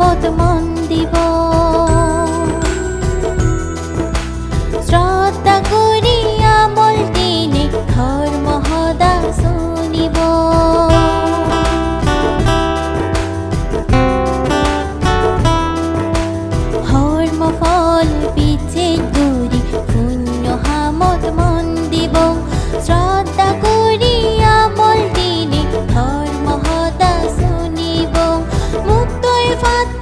মত মন দিব। শ্রদ্ধা করি আমল দিনে ধর্ম হদা শুনিব ধর্ম ফল পিছে wafat